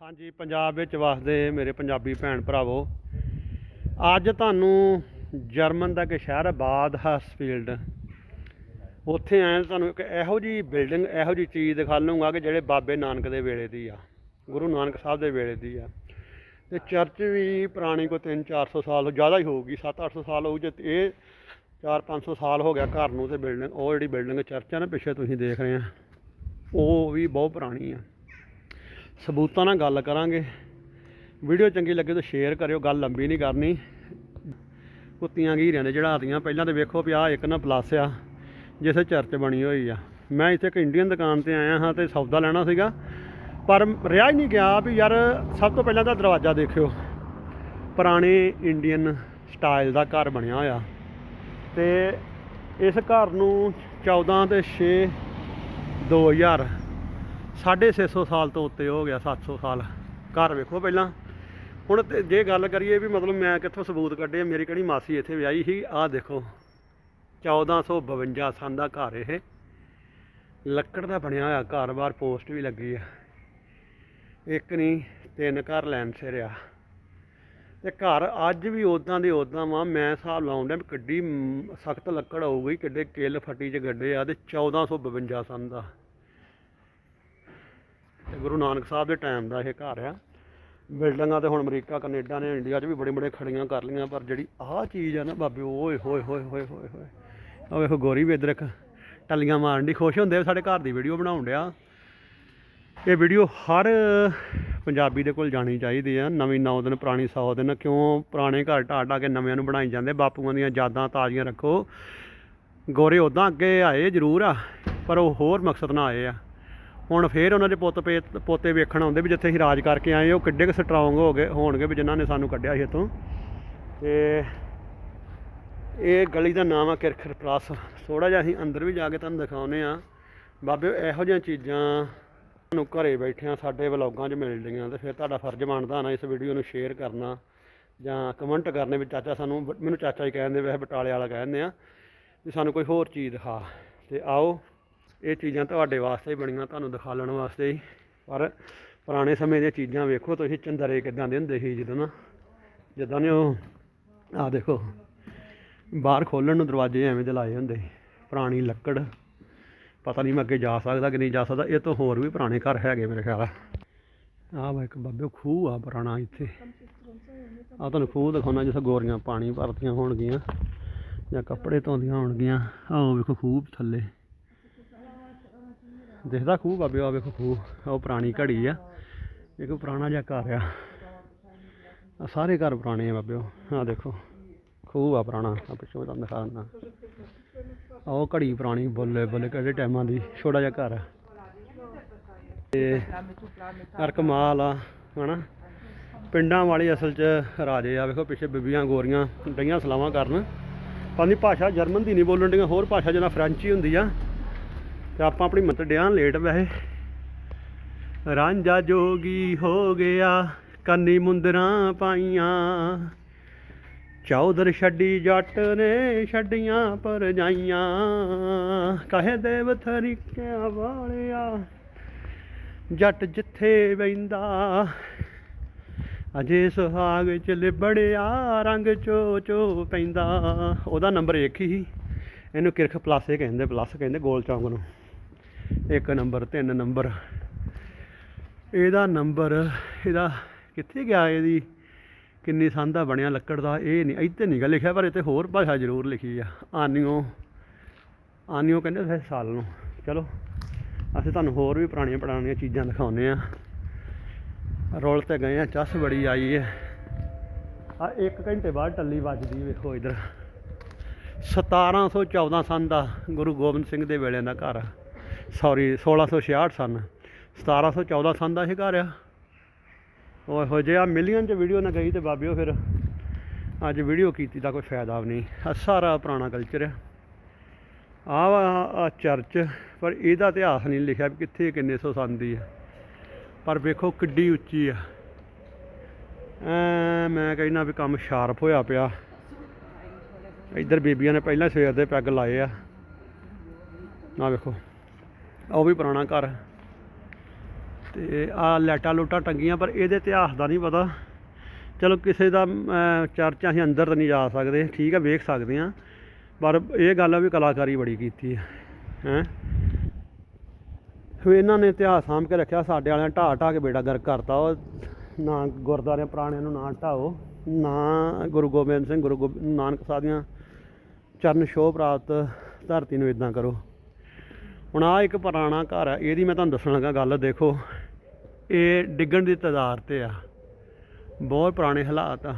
ਹਾਂਜੀ, ਪੰਜਾਬ ਵਿੱਚ ਵਸਦੇ ਮੇਰੇ ਪੰਜਾਬੀ ਭੈਣ ਭਰਾਵੋ, ਅੱਜ ਤੁਹਾਨੂੰ ਜਰਮਨ ਦਾ ਇੱਕ ਸ਼ਹਿਰ ਹੈ ਬਾਦ ਹਸਫੀਲਡ ਉੱਥੇ ਆਏ ਤੁਹਾਨੂੰ ਇੱਕ ਇਹੋ ਜੀ ਬਿਲਡਿੰਗ, ਇਹੋ ਜੀ ਚੀਜ਼ ਦਿਖਾ ਲਵਾਂਗਾ ਕਿ ਜਿਹੜੇ ਬਾਬੇ ਨਾਨਕ ਦੇ ਵੇਲੇ ਦੀ ਆ, ਗੁਰੂ ਨਾਨਕ ਸਾਹਿਬ ਦੇ ਵੇਲੇ ਦੀ ਆ। ਤੇ ਚਰਚ ਵੀ ਪੁਰਾਣੀ ਕੋ 3-400 ਸਾਲ, ਜ਼ਿਆਦਾ ਹੀ ਹੋਊਗੀ 7-800 ਸਾਲ ਹੋਊ, ਜੇ ਇਹ 4-500 ਸਾਲ ਹੋ ਗਿਆ ਘਰ ਨੂੰ ਤੇ ਬਿਲਡਿੰਗ, ਉਹ ਜਿਹੜੀ ਬਿਲਡਿੰਗ ਚਰਚ ਆ ਨਾ, ਪਿੱਛੇ ਤੁਸੀਂ ਦੇਖ ਰਹੇ ਆ, ਉਹ ਵੀ ਬਹੁਤ ਪੁਰਾਣੀ ਆ। ਸਬੂਤਾਂ ਨਾਲ ਗੱਲ ਕਰਾਂਗੇ। ਵੀਡੀਓ ਚੰਗੀ ਲੱਗੇ ਤਾਂ ਸ਼ੇਅਰ ਕਰਿਓ, ਗੱਲ ਲੰਬੀ ਨਹੀਂ ਕਰਨੀ। ਕੁੱਤੀਆਂ ਘੀਰਿਆਂ ਦੇ ਚੜਾਤੀਆਂ ਪਹਿਲਾਂ ਤਾਂ ਵੇਖੋ ਵੀ ਆਹ ਇੱਕ ਨਾ ਪਲੱਸ ਆ, ਜਿਸੇ ਚਰਚ ਬਣੀ ਹੋਈ ਆ। ਮੈਂ ਇੱਥੇ ਇੱਕ ਇੰਡੀਅਨ ਦੁਕਾਨ ਤੇ ਆਇਆ ਹਾਂ ਤੇ ਸੌਦਾ ਲੈਣਾ ਸੀਗਾ, ਪਰ ਰਿਹਾ ਹੀ ਨਹੀਂ ਗਿਆ ਵੀ ਯਾਰ ਸਭ ਤੋਂ ਪਹਿਲਾਂ ਤਾਂ ਦਰਵਾਜ਼ਾ ਦੇਖਿਓ। ਪੁਰਾਣੇ ਇੰਡੀਅਨ ਸਟਾਈਲ ਦਾ ਘਰ ਬਣਿਆ ਹੋਇਆ। ਤੇ ਇਸ ਘਰ ਨੂੰ 14 ਤੇ 6 2000 650 ਸਾਲ ਤੋਂ ਉੱਤੇ ਹੋ ਗਿਆ 700 ਸਾਲ। ਘਰ ਵੇਖੋ ਪਹਿਲਾਂ। ਹੁਣ ਤੇ ਜੇ ਗੱਲ ਕਰੀਏ ਵੀ ਮਤਲਬ ਮੈਂ ਕਿੱਥੋਂ ਸਬੂਤ ਕੱਢੇ, ਮੇਰੀ ਕਿਹੜੀ ਮਾਸੀ ਇੱਥੇ ਵਿਆਹੀ ਸੀ, ਆਹ ਦੇਖੋ। 1452 ਸਾਲ ਦਾ ਘਰ ਇਹ। ਲੱਕੜ ਦਾ ਬਣਿਆ ਹੋਇਆ ਘਰ-ਬਾਰ, ਪੋਸਟ ਵੀ ਲੱਗੀ ਆ। ਇੱਕ ਨਹੀਂ, ਤਿੰਨ ਘਰ ਲੈਣ ਸਿਰ ਆ ਤੇ ਘਰ ਅੱਜ ਵੀ ਉਦਾਂ ਦੇ ਉਦਾਂ ਵਾ, ਮੈਂ ਹਿਸਾਬ ਲਾਉਂਦਾ ਵੀ ਕਿੱਡੀ ਸਖਤ ਲੱਕੜ ਹੋਊਗੀ, ਕਿੱਡੇ ਕਿੱਲ ਫੱਟੀ ਚ ਗੱਡੇ ਆ, ਤੇ 1452 ਸਾਲ ਦਾ। ਗੁਰੂ ਨਾਨਕ ਸਾਹਿਬ ਦੇ ਟਾਈਮ ਦਾ ਇਹ ਘਰ ਆ। ਬਿਲਡਿੰਗਾਂ ਤੇ ਹੁਣ ਅਮਰੀਕਾ, ਕੈਨੇਡਾ ਨੇ ਇੰਡੀਆ 'ਚ ਵੀ ਬੜੇ ਬੜੇ ਖੜੀਆਂ ਕਰ ਲਈਆਂ, ਪਰ ਜਿਹੜੀ ਆਹ ਚੀਜ਼ ਆ ਨਾ ਬਾਬੇ, ਓਏ ਹੋਏ ਹੋਏ ਹੋਏ ਹੋਏ ਹੋਏ। ਆ ਵੇਖੋ ਗੋਰੀ ਵੀ ਇੱਧਰ ਇੱਕ ਟੱਲੀਆਂ ਮਾਰਨ ਦੀ ਖੁਸ਼ ਹੁੰਦੇ ਆ ਸਾਡੇ ਘਰ ਦੀ ਵੀਡੀਓ ਬਣਾਉਣ ਡਿਆ। ਇਹ ਵੀਡੀਓ ਹਰ ਪੰਜਾਬੀ ਦੇ ਕੋਲ ਜਾਣੀ ਚਾਹੀਦੀ ਆ। ਨਵੀਂ 9 ਦਿਨ, ਪੁਰਾਣੀ 100 ਦਿਨ, ਕਿਉਂ ਪੁਰਾਣੇ ਘਰ ਢਾਹ ਢਾਹ ਕੇ ਨਵਿਆਂ ਨੂੰ ਬਣਾਈ ਜਾਂਦੇ? ਬਾਪੂਆਂ ਦੀਆਂ ਯਾਦਾਂ ਤਾਜ਼ੀਆਂ ਰੱਖੋ। ਗੋਰੇ ਉਦਾਂ ਅੱਗੇ ਆਏ ਜ਼ਰੂਰ ਆ, ਪਰ ਉਹ ਹੋਰ ਮਕਸਦ ਨਾਲ ਆਏ ਆ। ਹੁਣ ਫੇਰ ਉਹਨਾਂ ਦੇ ਪੁੱਤ ਪੇ ਪੋਤੇ ਵੇਖਣ ਆਉਂਦੇ ਵੀ ਜਿੱਥੇ ਅਸੀਂ ਰਾਜ ਕਰਕੇ ਆਏ, ਉਹ ਕਿੱਡੇ ਕੁ ਸਟਰੋਂਗ ਹੋ ਗਏ, ਹੋਣਗੇ ਵੀ ਜਿਨ੍ਹਾਂ ਨੇ ਸਾਨੂੰ ਕੱਢਿਆ ਸੀ ਇੱਥੋਂ। ਤੇ ਇਹ ਗਲੀ ਦਾ ਨਾਮ ਆ ਕਿਰਖਰ ਪਲੱਸ। ਥੋੜਾ ਜਿਹਾ ਅਸੀਂ ਅੰਦਰ ਵੀ ਜਾ ਕੇ ਤੁਹਾਨੂੰ ਦਿਖਾਉਨੇ ਆ ਬਾਬੇ, ਇਹੋ ਜਿਹੀਆਂ ਚੀਜ਼ਾਂ ਤੁਹਾਨੂੰ ਘਰੇ ਬੈਠਿਆਂ ਸਾਡੇ ਵਲੌਗਾਂ 'ਚ ਮਿਲ ਰਹੀਆਂ ਤੇ ਫਿਰ ਤੁਹਾਡਾ ਫਰਜ਼ ਬਣਦਾ ਨਾ ਇਸ ਵੀਡੀਓ ਨੂੰ ਸ਼ੇਅਰ ਕਰਨਾ ਜਾਂ ਕਮੈਂਟ ਕਰਨੇ ਵੀ ਚਾਚਾ ਸਾਨੂੰ ਮੈਨੂੰ ਚਾਚਾ ਹੀ ਕਹਿੰਦੇ ਵੈਸੇ ਬਟਾਲੇ ਵਾਲਾ ਕਹਿੰਦੇ ਆ ਵੀ ਸਾਨੂੰ ਕੋਈ ਹੋਰ ਚੀਜ਼ ਦਿਖਾ। ਤੇ ਆਓ ਇਹ ਚੀਜ਼ਾਂ ਤੁਹਾਡੇ ਵਾਸਤੇ ਹੀ ਬਣੀਆਂ, ਤੁਹਾਨੂੰ ਦਿਖਾਉਣ ਵਾਸਤੇ ਹੀ। ਪਰ ਪੁਰਾਣੇ ਸਮੇਂ ਦੀਆਂ ਚੀਜ਼ਾਂ ਵੇਖੋ, ਤੁਸੀਂ ਚੰਦਰੇ ਕਿਦਾਂ ਦੇ ਹੁੰਦੇ ਸੀ ਜਦੋਂ ਨਾ। ਜਿੱਦਾਂ ਨੇ ਉਹ, ਆਹ ਦੇਖੋ, ਬਾਹਰ ਖੋਲਣ ਨੂੰ ਦਰਵਾਜ਼ੇ ਐਵੇਂ ਦੇ ਲਾਏ ਹੁੰਦੇ ਪੁਰਾਣੀ ਲੱਕੜ। ਪਤਾ ਨਹੀਂ ਮੈਂ ਅੱਗੇ ਜਾ ਸਕਦਾ ਕਿ ਨਹੀਂ ਜਾ ਸਕਦਾ, ਇਹ ਤੋਂ ਹੋਰ ਵੀ ਪੁਰਾਣੇ ਘਰ ਹੈਗੇ ਮੇਰੇ ਖਿਆਲ ਆਹ ਵਾ ਇੱਕ ਬਾਬੇ ਖੂਹ ਆ ਪੁਰਾਣਾ ਇੱਥੇ। ਆ ਤੁਹਾਨੂੰ ਖੂਹ ਦਿਖਾਉਣਾ, ਜਿੱਥੇ ਗੋਰੀਆਂ ਪਾਣੀ ਭਰਦੀਆਂ ਹੋਣਗੀਆਂ ਜਾਂ ਕੱਪੜੇ ਧੋਂਦੀਆਂ ਹੋਣਗੀਆਂ। ਆਹ ਵੇਖੋ, ਖੂਹ ਥੱਲੇ। ਦਿਖਦਾ ਖੂਹ, ਬਾਬੇ ਆ ਵੇਖੋ ਖੂਹ, ਉਹ ਪੁਰਾਣੀ ਘੜੀ ਆ। ਇੱਕ ਪੁਰਾਣਾ ਜਿਹਾ ਘਰ ਆ। ਆ ਸਾਰੇ ਘਰ ਪੁਰਾਣੇ ਆ ਬਾਬਿਓ ਆ ਦੇਖੋ, ਖੂਹ ਆ ਪੁਰਾਣਾ ਆ ਪਿੱਛੋਂ ਤੁਹਾਨੂੰ ਦਿਖਾ ਦਿੰਦਾ। ਆਹ ਉਹ ਘੜੀ ਪੁਰਾਣੀ, ਬੱਲੇ ਬੱਲੇ ਕਿਹੜੇ ਟਾਈਮਾਂ ਦੀ, ਛੋਟਾ ਜਿਹਾ ਘਰ ਆ। ਤੇ ਹਰ ਆ, ਹਨਾ? ਪਿੰਡਾਂ ਵਾਲੀ ਅਸਲ 'ਚ ਰਾਜੇ ਆ। ਵੇਖੋ, ਪਿੱਛੇ ਬੀਬੀਆਂ ਗੋਰੀਆਂ ਡਈਆਂ ਸਲਾਵਾਂ ਕਰਨ। ਪਾਣੀ ਭਾਸ਼ਾ ਜਰਮਨ ਦੀ ਨਹੀਂ ਬੋਲਣ ਡੀਆਂ ਹੋਰ ਭਾਸ਼ਾ ਜਿਹਨਾਂ ਫ੍ਰੈਂਚ ਹੀ ਹੁੰਦੀ ਆ। ਤੇ ਆਪਾਂ ਆਪਣੀ ਮਤ ਡਿਆਂ ਲੇਟ ਵੈਸੇ। ਰਾਂਝਾ ਜੋਗੀ ਹੋ ਗਿਆ, ਕੰਨੀ ਮੁੰਦਰਾਂ ਪਾਈਆਂ। ਚੌਧਰ ਛੱਡੀ ਜੱਟ ਨੇ ਛੱਡੀਆਂ ਪਰ ਜਾਈਆਂ। ਕਹੇ ਦੇਵ ਥਰੀਕਿਆਂ ਵਾਲਿਆ, ਜੱਟ ਜਿੱਥੇ ਬੈਂਦਾ ਅਜੇ ਸੁਹਾਗ ਚ ਲਿਬੜਿਆ, ਰੰਗ ਚੋ ਚੋ ਪੈਂਦਾ। ਉਹਦਾ ਨੰਬਰ ਇੱਕ ਹੀ। ਇਹਨੂੰ ਕਿਰਖ ਪਲਾਸੇ ਕਹਿੰਦੇ ਪਲੱਸ ਕਹਿੰਦੇ ਗੋਲ ਚੌਂਕ ਨੂੰ। ਇੱਕ ਨੰਬਰ, ਤਿੰਨ ਨੰਬਰ। ਇਹਦਾ ਨੰਬਰ, ਇਹਦਾ ਕਿੱਥੇ ਗਿਆ ਇਹਦੀ? ਕਿੰਨੀ ਸੰਧਾ ਬਣਿਆ ਲੱਕੜ ਦਾ? ਇਹ ਨਹੀਂ, ਇੱਥੇ ਨਹੀਂ ਗਾ ਲਿਖਿਆ, ਪਰ ਇੱਥੇ ਹੋਰ ਭਾਸ਼ਾ ਜ਼ਰੂਰ ਲਿਖੀ ਆ। ਆਨੀਓ ਆਨੀਓ ਕਹਿੰਦੇ ਫਿਰ ਸਾਲ ਨੂੰ। ਚਲੋ, ਅਸੀਂ ਤੁਹਾਨੂੰ ਹੋਰ ਵੀ ਪੁਰਾਣੀਆਂ ਪੁਰਾਣੀਆਂ ਚੀਜ਼ਾਂ ਦਿਖਾਉਂਦੇ ਆ ਰੋਲ ਤੇ ਗਏ ਆ, ਚੱਸ ਬੜੀ ਆਈ ਹੈ ਆ ਇੱਕ ਘੰਟੇ ਬਾਅਦ ਟੱਲੀ ਵੱਜਦੀ ਵੇਖੋ ਇਧਰ। 1714 ਸੰਨ ਦਾ ਗੁਰੂ ਗੋਬਿੰਦ ਸਿੰਘ ਦੇ ਵੇਲੇ ਦਾ ਘਰ। ਸੌਰੀ 1666 ਸਨ। 1714 ਸੰਨ ਦਾ ਇਹ ਘਰ ਆ। ਓਏ ਹੋ ਜੇ ਆ ਮਿਲੀਅਨ ਚ ਵੀਡੀਓ ਨਾ ਗਈ ਤੇ ਬਾਬਿਓ ਫਿਰ ਅੱਜ ਵੀਡੀਓ ਕੀਤੀ ਦਾ ਕੋਈ ਫਾਇਦਾ ਵੀ ਨਹੀਂ। ਆ ਸਾਰਾ ਪੁਰਾਣਾ ਕਲਚਰ ਆ। ਆ ਚਰਚ ਪਰ ਇਹਦਾ ਇਤਿਹਾਸ ਨਹੀਂ ਲਿਖਿਆ ਵੀ ਕਿੱਥੇ ਕਿੰਨੇ ਸੌ ਸੰਨ ਦੀ ਆ। ਪਰ ਵੇਖੋ ਕਿੱਡੀ ਉੱਚੀ ਆ। ਐ ਮੈਂ ਕਹਿੰਦਾ ਵੀ ਕੰਮ ਸ਼ਾਰਪ ਹੋਇਆ ਪਿਆ। ਇੱਧਰ ਬੀਬੀਆਂ ਨੇ ਪਹਿਲਾਂ ਸਵੇਰ ਦੇ ਪੈਗ ਲਾਏ ਆ। ਨਾ ਵੇਖੋ। ਉਹ ਵੀ ਪੁਰਾਣਾ ਘਰ ਤੇ ਆ ਲੈਟਾਂ ਲੂਟਾਂ ਟੰਗੀਆਂ ਪਰ ਇਹਦੇ ਇਤਿਹਾਸ ਦਾ ਨਹੀਂ ਪਤਾ। ਚਲੋ ਕਿਸੇ ਦਾ ਅਮ, ਚਰਚ ਅਸੀਂ ਅੰਦਰ ਤਾਂ ਨਹੀਂ ਜਾ ਸਕਦੇ। ਠੀਕ ਹੈ ਵੇਖ ਸਕਦੇ ਆ ਪਰ ਇਹ ਗੱਲ ਆ ਵੀ ਕਲਾਕਾਰੀ ਬੜੀ ਕੀਤੀ ਹੈ। ਹੈ? ਫਿਰ ਇਹਨਾਂ ਨੇ ਇਤਿਹਾਸ ਸਾਂਭ ਕੇ ਰੱਖਿਆ। ਸਾਡੇ ਵਾਲਿਆਂ ਢਾਹ ਢਾਹ ਕੇ ਬੇੜਾ ਗਰ ਕਰਤਾ। ਉਹ ਨਾ ਗੁਰਦੁਆਰਿਆਂ ਪੁਰਾਣਿਆਂ ਨੂੰ ਨਾ ਢਾਓ ਨਾ ਗੁਰੂ ਗੋਬਿੰਦ ਸਿੰਘ ਗੁਰੂ ਗੋਬਿੰਦ ਨਾਨਕ ਸਾਹਿਬ ਦੀਆਂ ਚਰਨ ਸ਼ੋਭ ਪ੍ਰਾਪਤ ਧਰਤੀ ਨੂੰ ਇਦਾਂ ਕਰੋ। ਹੁਣ ਆ ਇੱਕ ਪੁਰਾਣਾ ਘਰ ਆ, ਇਹਦੀ ਮੈਂ ਤੁਹਾਨੂੰ ਦੱਸਣ ਲੱਗਾ ਗੱਲ, ਦੇਖੋ। ਇਹ ਡਿੱਗਣ ਦੀ ਤਦਾਰ ਤੇ ਆ। ਬਹੁਤ ਪੁਰਾਣੇ ਹਾਲਾਤ ਆ।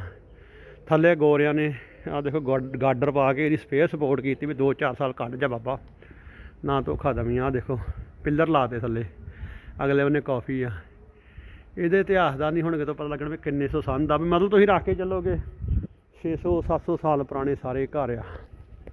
ਥੱਲੇ ਗੋਰਿਆਂ ਨੇ ਆ ਦੇਖੋ, ਗਾਡ- ਗਾਡਰ ਪਾ ਕੇ ਇਹਦੀ ਸਪੇਅਰ ਸਪੋਰਟ ਕੀਤੀ ਵੀ 2-4 ਸਾਲ ਕੱਢ ਜਾ ਬਾਬਾ। ਨਾ ਧੋਖਾ ਦਵੀਂ ਆ ਦੇਖੋ, ਪਿੱਲਰ ਲਾਤੇ ਥੱਲੇ। ਅਗਲੇ ਉਹਨੇ ਕਾਫੀ ਆ। ਇਹਦੇ ਇਤਿਹਾਸ ਦਾ ਨਹੀਂ ਹੁਣ ਕਿਤੋਂ ਪਤਾ ਲੱਗਣਾ ਵੀ ਕਿੰਨੇ ਸੌ ਸੰਨ ਦਾ ਵੀ ਮਤਲਬ ਤੁਸੀਂ ਰੱਖ ਕੇ ਚੱਲੋਗੇ 600 700 ਸਾਲ ਪੁਰਾਣੇ ਸਾਰੇ ਘਰ ਆ।